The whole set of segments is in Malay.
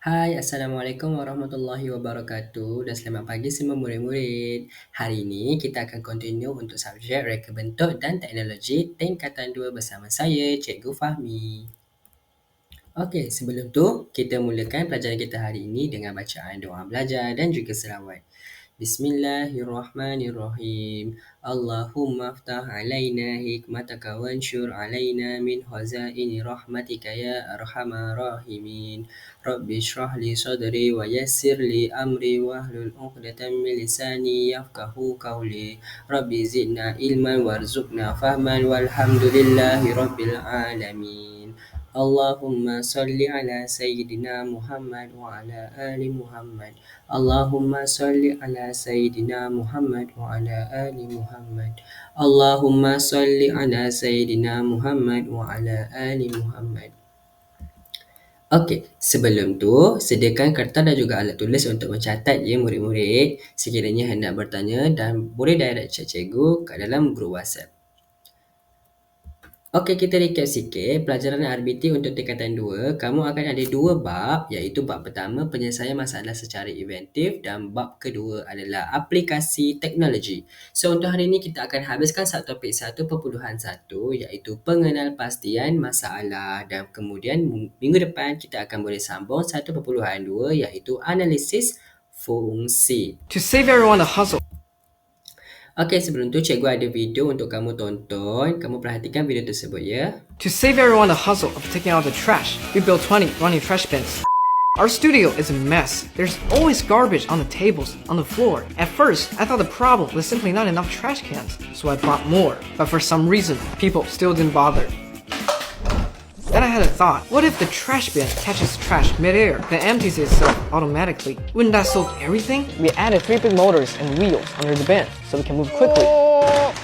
Hai, Assalamualaikum warahmatullahi wabarakatuh dan selamat pagi semua murid-murid. Hari ini kita akan continue untuk subjek reka bentuk dan teknologi tingkatan 2 bersama saya, Cikgu Fahmi. Okey, sebelum tu kita mulakan pelajaran kita hari ini dengan bacaan doa belajar dan juga selawat. بسم الله الرحمن الرحيم اللهم افتح علينا حكمتك وانشر علينا من خزائن رحمتك يا أرحم الراحمين رب اشرح لي صدري ويسر لي أمري واحلل عقدة من لساني يفقه قولي رب زدنا علما وارزقنا فهما والحمد لله رب العالمين sayyidina Muhammad wa ala ali Muhammad. Allahumma salli ala sayyidina Muhammad wa ala ali Muhammad. Allahumma salli ala sayyidina Muhammad wa ala ali Muhammad. Okey, sebelum tu sediakan kertas dan juga alat tulis untuk mencatat ya murid-murid. Sekiranya hendak bertanya dan boleh direct chat cikgu kat dalam grup WhatsApp. Okey, kita recap sikit. Pelajaran RBT untuk tingkatan 2, kamu akan ada dua bab iaitu bab pertama penyelesaian masalah secara inventif dan bab kedua adalah aplikasi teknologi. So, untuk hari ini kita akan habiskan satu topik 1.1 iaitu pengenal pastian masalah dan kemudian minggu depan kita akan boleh sambung 1.2 iaitu analisis fungsi. To save everyone the hustle, Okey, sebelum tu cikgu ada video untuk kamu tonton. Kamu perhatikan video tersebut ya. to save everyone the hustle of taking out the trash, we built 20 running trash bins. Our studio is a mess. There's always garbage on the tables, on the floor. At first, I thought the problem was simply not enough trash cans, so I bought more. But for some reason, people still didn't bother. Then I had a thought. What if the trash bin catches trash midair, then empties itself automatically? Wouldn't that solve everything? We added three big motors and wheels under the bin so we can move quickly. Oh!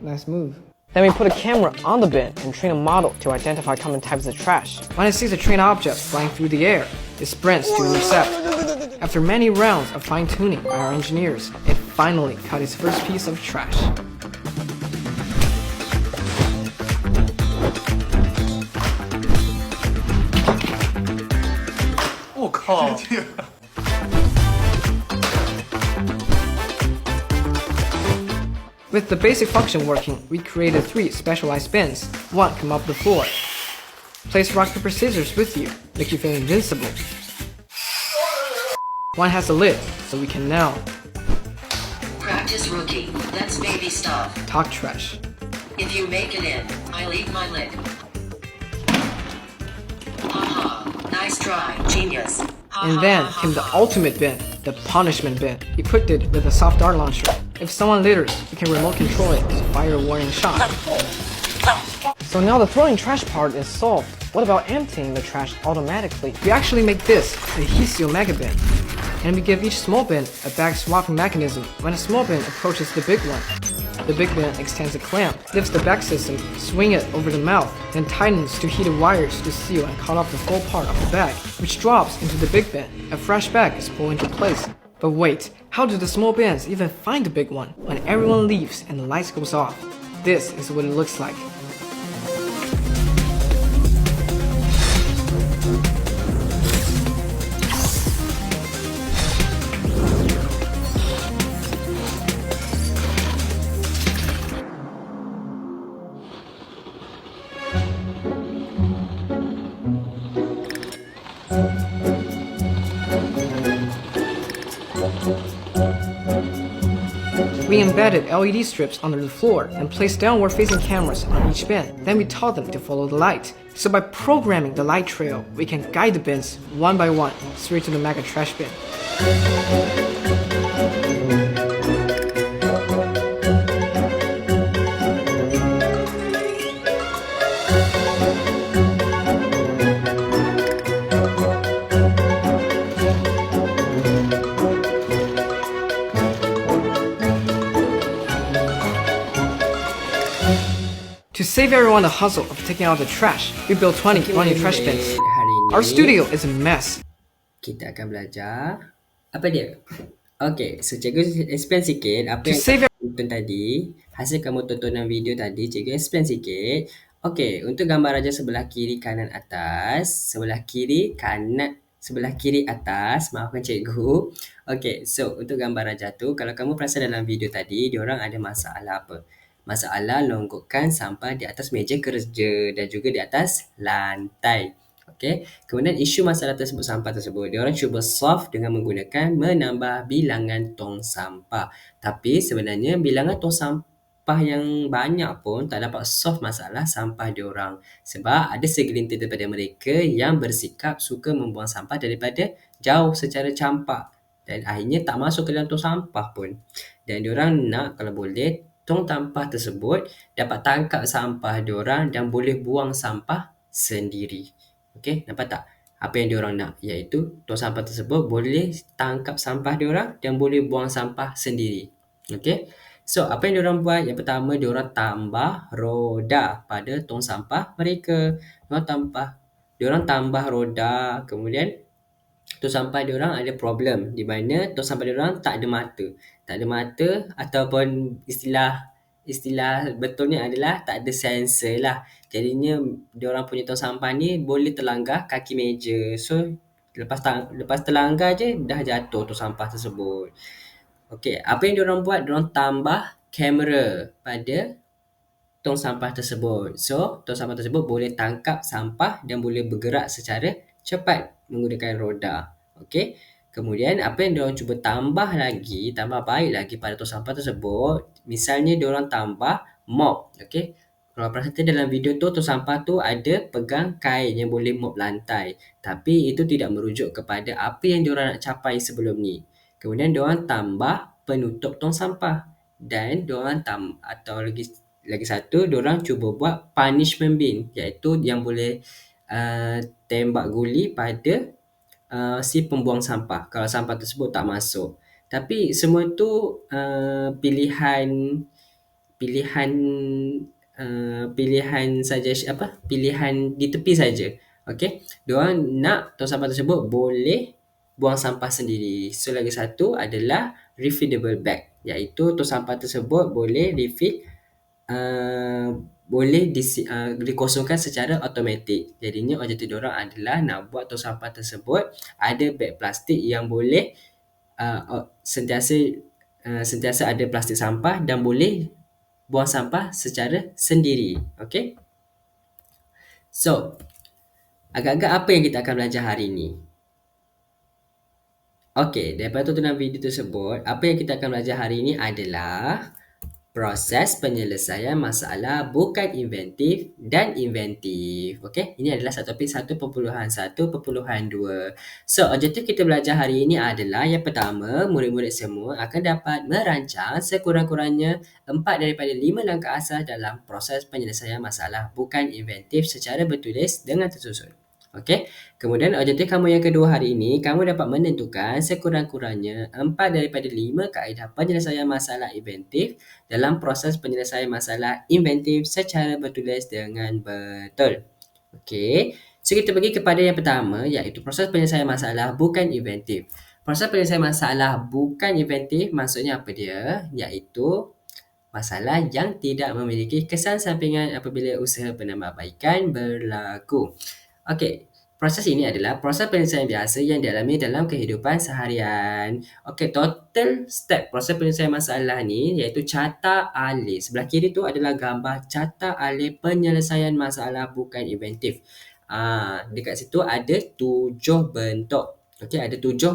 Nice move. Then we put a camera on the bin and train a model to identify common types of trash. When it sees a train object flying through the air, it sprints to intercept. After many rounds of fine tuning by our engineers, it finally caught its first piece of trash. With the basic function working, we created three specialized bins. One come up the floor. Place rock paper scissors with you, make you feel invincible. One has a lid, so we can now Practice rookie. Let's baby stuff. talk trash. If you make it in, I'll eat my lick. Haha. Nice try, genius. And then came the ultimate bin, the punishment bin. Equipped it with a soft dart launcher. If someone litters, you can remote control it to fire a warning shot. So now the throwing trash part is solved. What about emptying the trash automatically? We actually make this, the Hisio Mega Bin. And we give each small bin a bag swapping mechanism when a small bin approaches the big one. The big bin extends a clamp, lifts the bag system, swing it over the mouth, then tightens to heated wires to seal and cut off the full part of the bag, which drops into the big bin. A fresh bag is pulled into place. But wait, how do the small bins even find the big one when everyone leaves and the lights goes off? This is what it looks like. LED strips under the floor and placed downward facing cameras on each bin. Then we taught them to follow the light. So by programming the light trail, we can guide the bins one by one straight to the mega trash bin. Save everyone the hustle of taking out the trash, we built 20 Okey, running trash murid-murid. bins. Our studio is a mess. kita akan belajar apa dia? Okey, so cikgu explain sikit apa To yang save kamu tonton tadi. Hasil kamu tontonan video tadi, cikgu explain sikit. Okey, untuk gambar raja sebelah kiri kanan atas, sebelah kiri kanan sebelah kiri atas. Maafkan cikgu. Okay, so untuk gambar raja tu, kalau kamu perasan dalam video tadi, diorang ada masalah apa? Masalah longgokan sampah di atas meja kerja dan juga di atas lantai. Okay. Kemudian isu masalah tersebut sampah tersebut, diorang cuba solve dengan menggunakan menambah bilangan tong sampah. Tapi sebenarnya bilangan tong sampah yang banyak pun tak dapat solve masalah sampah diorang. Sebab ada segelintir daripada mereka yang bersikap suka membuang sampah daripada jauh secara campak. Dan akhirnya tak masuk ke dalam tong sampah pun. Dan diorang nak kalau boleh tong sampah tersebut dapat tangkap sampah diorang dan boleh buang sampah sendiri. Okey, nampak tak? Apa yang diorang nak iaitu tong sampah tersebut boleh tangkap sampah diorang dan boleh buang sampah sendiri. Okey. So, apa yang diorang buat? Yang pertama, diorang tambah roda pada tong sampah mereka. Diorang tambah diorang tambah roda, kemudian tong sampah diorang ada problem di mana tong sampah diorang tak ada mata. Tak ada mata ataupun istilah istilah betulnya adalah tak ada sensor lah. Jadinya diorang punya tong sampah ni boleh terlanggar kaki meja. So lepas ta- lepas terlanggar je dah jatuh tong sampah tersebut. Okey, apa yang diorang buat? Diorang tambah kamera pada tong sampah tersebut. So, tong sampah tersebut boleh tangkap sampah dan boleh bergerak secara cepat menggunakan roda. Okey. Kemudian apa yang diorang cuba tambah lagi, tambah baik lagi pada tong sampah tersebut, misalnya diorang tambah mop, okey. Kalau perhatikan dalam video tu, tong sampah tu ada pegang kain yang boleh mop lantai. Tapi itu tidak merujuk kepada apa yang diorang nak capai sebelum ni. Kemudian diorang tambah penutup tong sampah. Dan diorang tam atau lagi lagi satu, diorang cuba buat punishment bin. Iaitu yang boleh uh, tembak guli pada uh, si pembuang sampah kalau sampah tersebut tak masuk. Tapi semua tu uh, pilihan pilihan uh, pilihan saja apa? Pilihan di tepi saja. Okey. Diorang nak tong sampah tersebut boleh buang sampah sendiri. So lagi satu adalah refillable bag iaitu tong sampah tersebut boleh refill uh, boleh di, uh, dikosongkan secara automatik. Jadinya objektif diorang adalah nak buat tong sampah tersebut ada beg plastik yang boleh uh, sentiasa uh, sentiasa ada plastik sampah dan boleh buang sampah secara sendiri. Okay? So, agak-agak apa yang kita akan belajar hari ini? Okay, daripada tontonan video tersebut, apa yang kita akan belajar hari ini adalah proses penyelesaian masalah bukan inventif dan inventif. Okey, ini adalah satu topik 1.1.2. So, objektif kita belajar hari ini adalah yang pertama, murid-murid semua akan dapat merancang sekurang-kurangnya 4 daripada 5 langkah asas dalam proses penyelesaian masalah bukan inventif secara bertulis dengan tersusun. Okey. Kemudian objektif kamu yang kedua hari ini, kamu dapat menentukan sekurang-kurangnya empat daripada lima kaedah penyelesaian masalah inventif dalam proses penyelesaian masalah inventif secara bertulis dengan betul. Okey. So kita pergi kepada yang pertama iaitu proses penyelesaian masalah bukan inventif. Proses penyelesaian masalah bukan inventif maksudnya apa dia? Iaitu masalah yang tidak memiliki kesan sampingan apabila usaha penambahbaikan berlaku. Okey, proses ini adalah proses penyelesaian biasa yang dialami dalam kehidupan seharian. Okey, total step proses penyelesaian masalah ni iaitu carta alih. Sebelah kiri tu adalah gambar carta alih penyelesaian masalah bukan inventif. Ah, dekat situ ada tujuh bentuk. Okey, ada tujuh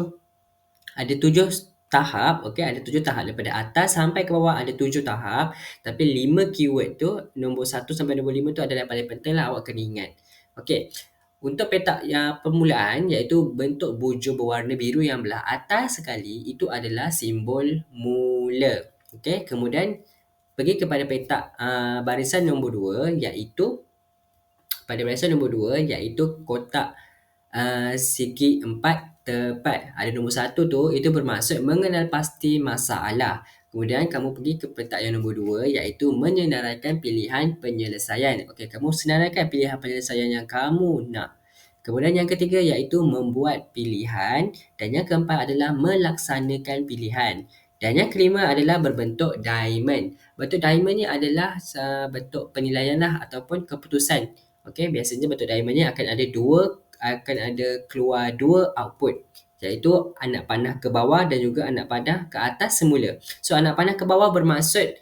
ada tujuh tahap. Okey, ada tujuh tahap daripada atas sampai ke bawah ada tujuh tahap. Tapi lima keyword tu nombor satu sampai nombor lima tu adalah paling penting lah awak kena ingat. Okey, untuk petak yang permulaan iaitu bentuk bujur berwarna biru yang belah atas sekali itu adalah simbol mula. Okey, kemudian pergi kepada petak uh, barisan nombor dua iaitu pada barisan nombor dua iaitu kotak uh, segi empat tepat. Ada nombor satu tu itu bermaksud mengenal pasti masalah. Kemudian kamu pergi ke petak yang nombor dua iaitu menyenaraikan pilihan penyelesaian. Okey, kamu senaraikan pilihan penyelesaian yang kamu nak. Kemudian yang ketiga iaitu membuat pilihan dan yang keempat adalah melaksanakan pilihan. Dan yang kelima adalah berbentuk diamond. Bentuk diamond ni adalah uh, bentuk penilaian lah ataupun keputusan. Okey, biasanya bentuk diamond ni akan ada dua akan ada keluar dua output iaitu anak panah ke bawah dan juga anak panah ke atas semula. So anak panah ke bawah bermaksud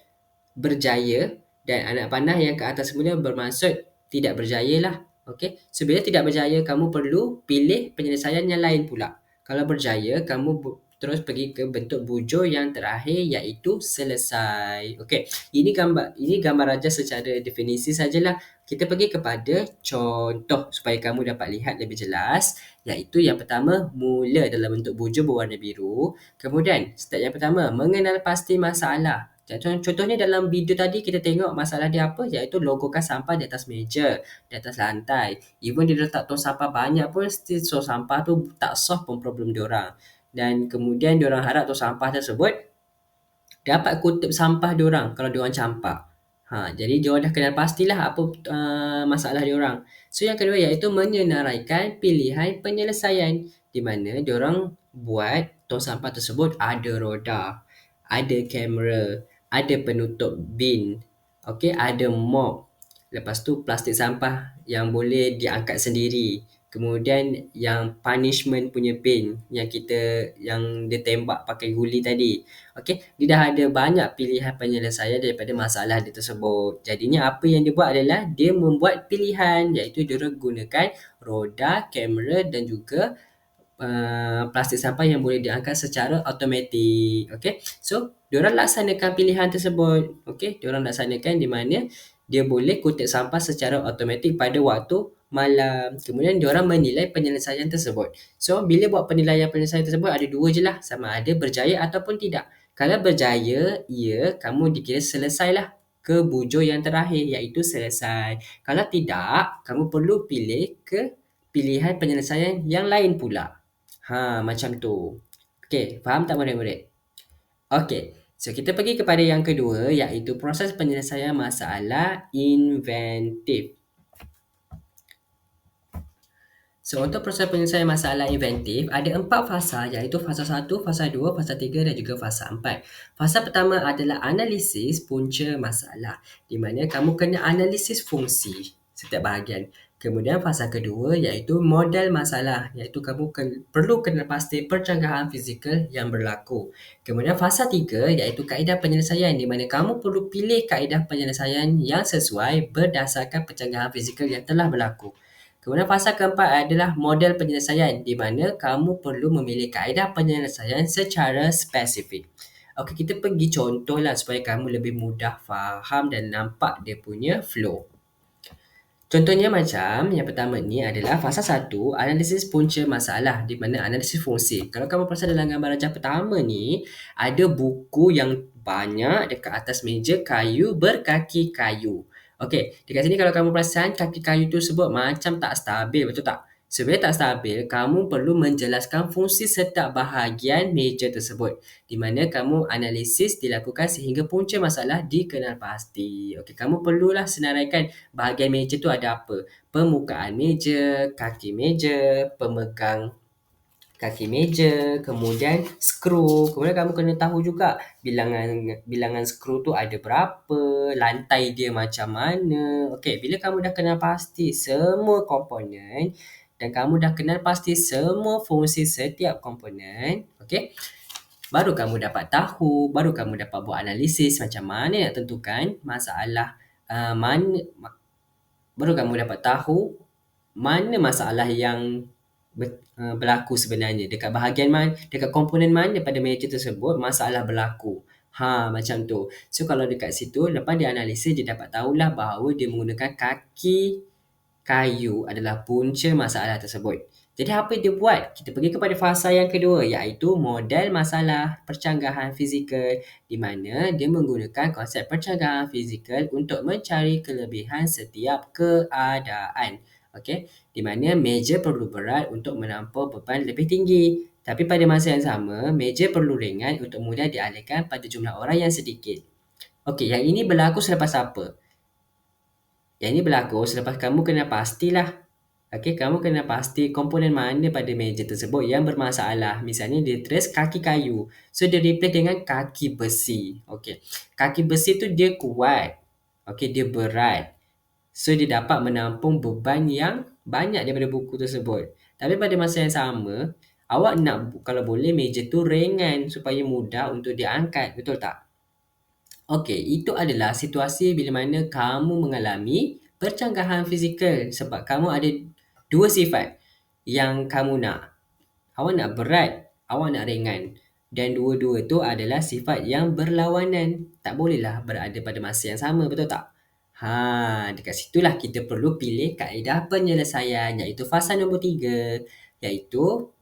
berjaya dan anak panah yang ke atas semula bermaksud tidak berjaya lah. Okay. So bila tidak berjaya kamu perlu pilih penyelesaian yang lain pula. Kalau berjaya kamu terus pergi ke bentuk bujur yang terakhir iaitu selesai. Okey, ini gambar ini gambar raja secara definisi sajalah. Kita pergi kepada contoh supaya kamu dapat lihat lebih jelas iaitu yang pertama mula dalam bentuk bujur berwarna biru. Kemudian step yang pertama mengenal pasti masalah. Contohnya dalam video tadi kita tengok masalah dia apa iaitu logokan sampah di atas meja, di atas lantai. Even dia letak tong sampah banyak pun still so sampah tu tak solve pun problem dia orang dan kemudian diorang harap tu sampah tersebut dapat kutip sampah diorang kalau diorang campak. Ha, jadi diorang dah kenal pastilah apa uh, masalah diorang. So yang kedua iaitu menyenaraikan pilihan penyelesaian di mana diorang buat tong sampah tersebut ada roda, ada kamera, ada penutup bin, okay, ada mop. Lepas tu plastik sampah yang boleh diangkat sendiri kemudian yang punishment punya pin yang kita yang dia tembak pakai guli tadi. Okey dia dah ada banyak pilihan penyelesaian daripada masalah dia tersebut. Jadinya apa yang dia buat adalah dia membuat pilihan iaitu dia gunakan roda kamera dan juga uh, plastik sampah yang boleh diangkat secara automatik. Okey so diorang laksanakan pilihan tersebut. Okey diorang laksanakan di mana dia boleh kutip sampah secara automatik pada waktu malam. Kemudian diorang menilai penyelesaian tersebut. So, bila buat penilaian penyelesaian tersebut, ada dua je lah. Sama ada berjaya ataupun tidak. Kalau berjaya, ya, kamu dikira selesailah ke bujur yang terakhir, iaitu selesai. Kalau tidak, kamu perlu pilih ke pilihan penyelesaian yang lain pula. Ha, macam tu. Okey, faham tak murid-murid? Okey, so kita pergi kepada yang kedua, iaitu proses penyelesaian masalah inventif. So, untuk proses penyelesaian masalah inventif, ada empat fasa iaitu fasa satu, fasa dua, fasa tiga dan juga fasa empat. Fasa pertama adalah analisis punca masalah di mana kamu kena analisis fungsi setiap bahagian. Kemudian fasa kedua iaitu model masalah iaitu kamu ken, perlu kena pasti percanggahan fizikal yang berlaku. Kemudian fasa tiga iaitu kaedah penyelesaian di mana kamu perlu pilih kaedah penyelesaian yang sesuai berdasarkan percanggahan fizikal yang telah berlaku. Kemudian fasa keempat adalah model penyelesaian di mana kamu perlu memilih kaedah penyelesaian secara spesifik. Okey, kita pergi contohlah supaya kamu lebih mudah faham dan nampak dia punya flow. Contohnya macam yang pertama ni adalah fasa satu analisis punca masalah di mana analisis fungsi. Kalau kamu perasan dalam gambar rajah pertama ni ada buku yang banyak dekat atas meja kayu berkaki kayu. Okey, dekat sini kalau kamu perasan kaki kayu tu sebut macam tak stabil, betul tak? Sebenarnya tak stabil, kamu perlu menjelaskan fungsi setiap bahagian meja tersebut. Di mana kamu analisis dilakukan sehingga punca masalah dikenal pasti. Okey, kamu perlulah senaraikan bahagian meja tu ada apa. Permukaan meja, kaki meja, pemegang kaki meja, kemudian skru. Kemudian kamu kena tahu juga bilangan bilangan skru tu ada berapa, lantai dia macam mana. Okey, bila kamu dah kenal pasti semua komponen dan kamu dah kenal pasti semua fungsi setiap komponen, okey? Baru kamu dapat tahu, baru kamu dapat buat analisis macam mana nak tentukan masalah uh, mana baru kamu dapat tahu mana masalah yang berlaku sebenarnya. Dekat bahagian mana dekat komponen mana pada meja tersebut masalah berlaku. Ha macam tu. So kalau dekat situ lepas dia analisis dia dapat tahulah bahawa dia menggunakan kaki kayu adalah punca masalah tersebut. Jadi apa dia buat? Kita pergi kepada fasa yang kedua iaitu model masalah percanggahan fizikal di mana dia menggunakan konsep percanggahan fizikal untuk mencari kelebihan setiap keadaan okey di mana meja perlu berat untuk menampung beban lebih tinggi tapi pada masa yang sama meja perlu ringan untuk mudah dialihkan pada jumlah orang yang sedikit okey yang ini berlaku selepas apa yang ini berlaku selepas kamu kena pastilah Okey, kamu kena pasti komponen mana pada meja tersebut yang bermasalah. Misalnya dia terus kaki kayu. So dia replace dengan kaki besi. Okey. Kaki besi tu dia kuat. Okey, dia berat. So, dia dapat menampung beban yang banyak daripada buku tersebut. Tapi pada masa yang sama, awak nak kalau boleh meja tu ringan supaya mudah untuk diangkat. Betul tak? Okey, itu adalah situasi bila mana kamu mengalami percanggahan fizikal sebab kamu ada dua sifat yang kamu nak. Awak nak berat, awak nak ringan. Dan dua-dua tu adalah sifat yang berlawanan. Tak bolehlah berada pada masa yang sama, betul tak? Ha, dekat situlah kita perlu pilih kaedah penyelesaian iaitu fasa nombor tiga iaitu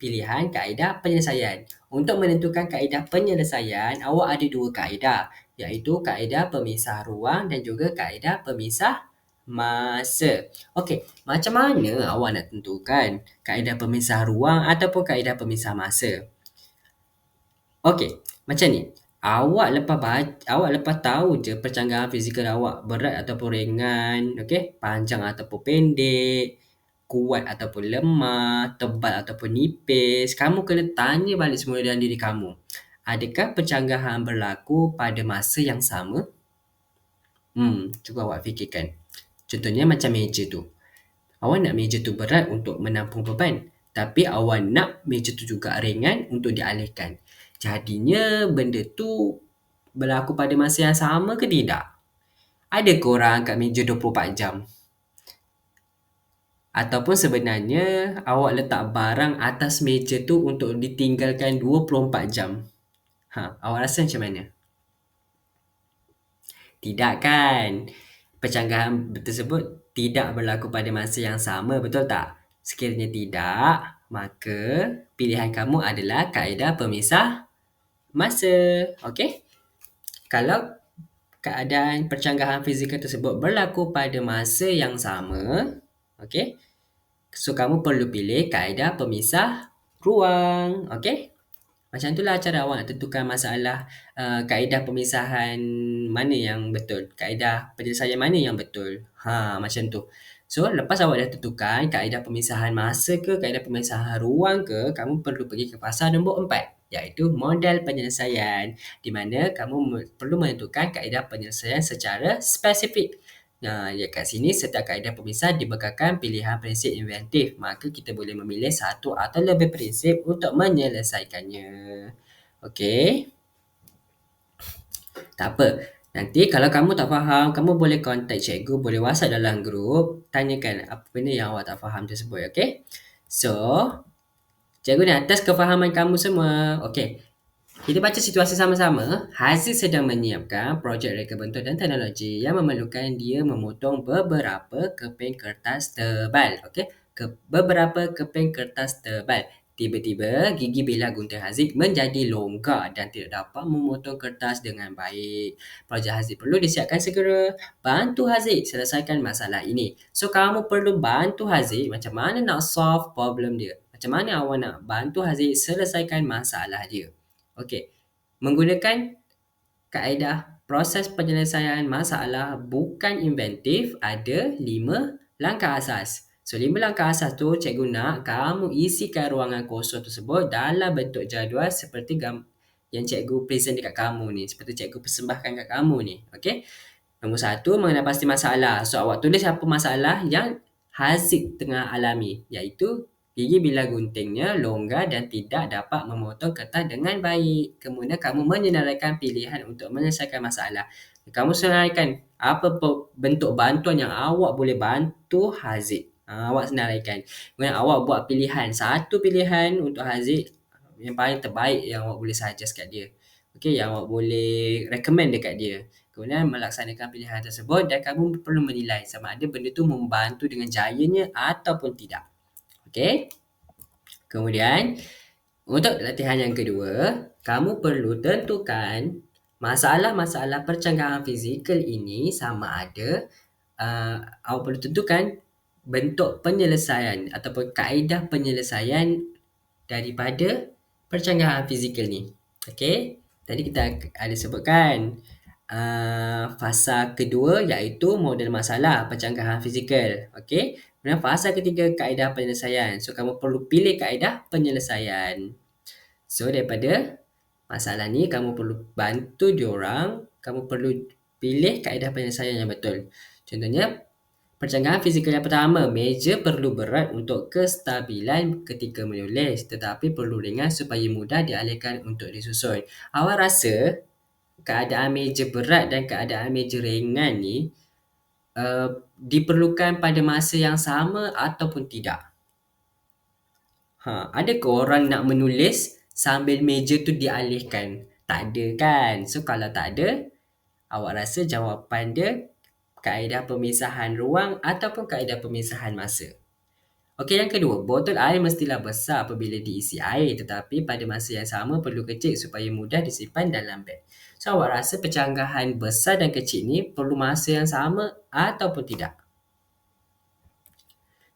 pilihan kaedah penyelesaian. Untuk menentukan kaedah penyelesaian, awak ada dua kaedah iaitu kaedah pemisah ruang dan juga kaedah pemisah masa. Okey, macam mana awak nak tentukan kaedah pemisah ruang ataupun kaedah pemisah masa? Okey, macam ni. Awak lepas baca, awak lepas tahu je percanggahan fizikal awak berat ataupun ringan, okey, panjang ataupun pendek, kuat ataupun lemah, tebal ataupun nipis, kamu kena tanya balik semula dalam diri kamu. Adakah percanggahan berlaku pada masa yang sama? Hmm, cuba awak fikirkan. Contohnya macam meja tu. Awak nak meja tu berat untuk menampung beban. Tapi awak nak meja tu juga ringan untuk dialihkan. Jadinya benda tu berlaku pada masa yang sama ke tidak? Ada ke orang angkat meja 24 jam? Ataupun sebenarnya awak letak barang atas meja tu untuk ditinggalkan 24 jam? Ha, awak rasa macam mana? Tidak kan? Percanggahan tersebut tidak berlaku pada masa yang sama, betul tak? Sekiranya tidak, maka pilihan kamu adalah kaedah pemisah masa. Okey? Kalau keadaan percanggahan fizikal tersebut berlaku pada masa yang sama, okey? So kamu perlu pilih kaedah pemisah ruang, okey? Macam itulah cara awak nak tentukan masalah uh, kaedah pemisahan mana yang betul. Kaedah penyelesaian mana yang betul. Ha, macam tu. So, lepas awak dah tentukan kaedah pemisahan masa ke, kaedah pemisahan ruang ke, kamu perlu pergi ke pasal nombor empat iaitu model penyelesaian di mana kamu perlu menentukan kaedah penyelesaian secara spesifik. Nah, ya kat sini setiap kaedah pemisah dibekalkan pilihan prinsip inventif. Maka kita boleh memilih satu atau lebih prinsip untuk menyelesaikannya. Okey. Tak apa. Nanti kalau kamu tak faham, kamu boleh contact cikgu, boleh WhatsApp dalam grup, tanyakan apa benda yang awak tak faham tersebut, okey? So, cikgu ni atas kefahaman kamu semua. Okey. Kita baca situasi sama-sama. Haziq sedang menyiapkan projek reka bentuk dan teknologi yang memerlukan dia memotong beberapa keping kertas tebal. Okey, ke beberapa keping kertas tebal. Tiba-tiba gigi bilah gunting Haziq menjadi longgar dan tidak dapat memotong kertas dengan baik. Projek Haziq perlu disiapkan segera. Bantu Haziq selesaikan masalah ini. So kamu perlu bantu Haziq macam mana nak solve problem dia. Macam mana awak nak bantu Haziq selesaikan masalah dia. Okey. Menggunakan kaedah proses penyelesaian masalah bukan inventif ada lima langkah asas. So, lima langkah asas tu cikgu nak kamu isikan ruangan kosong tersebut dalam bentuk jadual seperti gam yang cikgu present dekat kamu ni. Seperti cikgu persembahkan kat kamu ni. Okey. Nombor satu, mengenai pasti masalah. So, awak tulis apa masalah yang Haziq tengah alami. Iaitu Gigi bila guntingnya longgar dan tidak dapat memotong kertas dengan baik. Kemudian kamu menyenaraikan pilihan untuk menyelesaikan masalah. Kamu senaraikan apa bentuk bantuan yang awak boleh bantu Haziq. Ha, awak senaraikan. Kemudian awak buat pilihan. Satu pilihan untuk Haziq yang paling terbaik yang awak boleh suggest kat dia. Okey, yang awak boleh recommend dekat dia. Kemudian melaksanakan pilihan tersebut dan kamu perlu menilai sama ada benda tu membantu dengan jayanya ataupun tidak. Okey. Kemudian untuk latihan yang kedua, kamu perlu tentukan masalah-masalah percanggahan fizikal ini sama ada uh, awak perlu tentukan bentuk penyelesaian ataupun kaedah penyelesaian daripada percanggahan fizikal ni. Okey. Tadi kita ada sebutkan uh, fasa kedua iaitu model masalah percanggahan fizikal. Okey. Kemudian fasa ketiga kaedah penyelesaian. So kamu perlu pilih kaedah penyelesaian. So daripada masalah ni kamu perlu bantu diorang, kamu perlu pilih kaedah penyelesaian yang betul. Contohnya Percanggahan fizikal yang pertama, meja perlu berat untuk kestabilan ketika menulis tetapi perlu ringan supaya mudah dialihkan untuk disusun. Awak rasa keadaan meja berat dan keadaan meja ringan ni uh, diperlukan pada masa yang sama ataupun tidak? Ha, ada ke orang nak menulis sambil meja tu dialihkan? Tak ada kan? So kalau tak ada, awak rasa jawapan dia kaedah pemisahan ruang ataupun kaedah pemisahan masa. Okey, yang kedua, botol air mestilah besar apabila diisi air tetapi pada masa yang sama perlu kecil supaya mudah disimpan dalam beg. So, awak rasa pencanggahan besar dan kecil ni perlu masa yang sama ataupun tidak?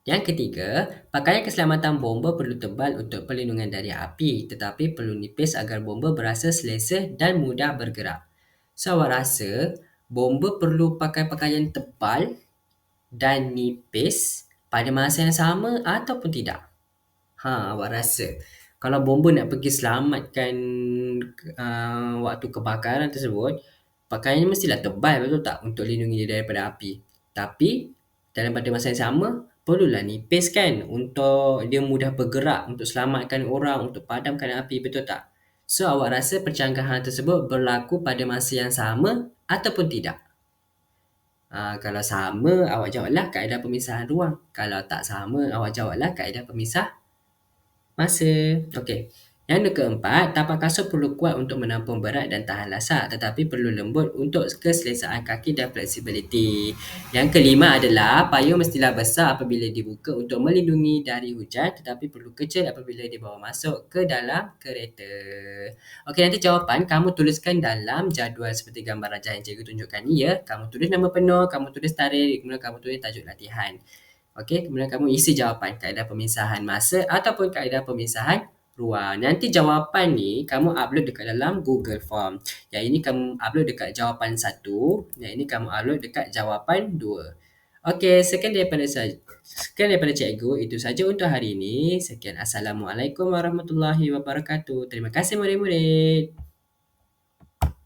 Yang ketiga, pakaian keselamatan bomba perlu tebal untuk perlindungan dari api tetapi perlu nipis agar bomba berasa selesa dan mudah bergerak. So, awak rasa bomba perlu pakai pakaian tebal dan nipis pada masa yang sama ataupun tidak? Ha, awak rasa kalau bomba nak pergi selamatkan uh, waktu kebakaran tersebut, pakaiannya mestilah tebal betul tak untuk lindungi dia daripada api. Tapi dalam pada masa yang sama, perlulah nipis kan untuk dia mudah bergerak untuk selamatkan orang, untuk padamkan api, betul tak? So, awak rasa percanggahan tersebut berlaku pada masa yang sama ataupun tidak? Ha, kalau sama, awak jawablah kaedah pemisahan ruang. Kalau tak sama, awak jawablah kaedah pemisah masa. Okey. Yang keempat, tapak kasut perlu kuat untuk menampung berat dan tahan lasak tetapi perlu lembut untuk keselesaan kaki dan fleksibiliti. Yang kelima adalah payung mestilah besar apabila dibuka untuk melindungi dari hujan tetapi perlu kecil apabila dibawa masuk ke dalam kereta. Okey, nanti jawapan kamu tuliskan dalam jadual seperti gambar rajah yang cikgu tunjukkan ni ya. Kamu tulis nama penuh, kamu tulis tarikh, kemudian kamu tulis tajuk latihan. Okey, kemudian kamu isi jawapan kaedah pemisahan masa ataupun kaedah pemisahan ruang. Nanti jawapan ni kamu upload dekat dalam Google Form. Yang ini kamu upload dekat jawapan satu. Yang ini kamu upload dekat jawapan dua. Okey, sekian daripada saya. Sekian daripada cikgu. Itu saja untuk hari ini. Sekian. Assalamualaikum warahmatullahi wabarakatuh. Terima kasih murid-murid.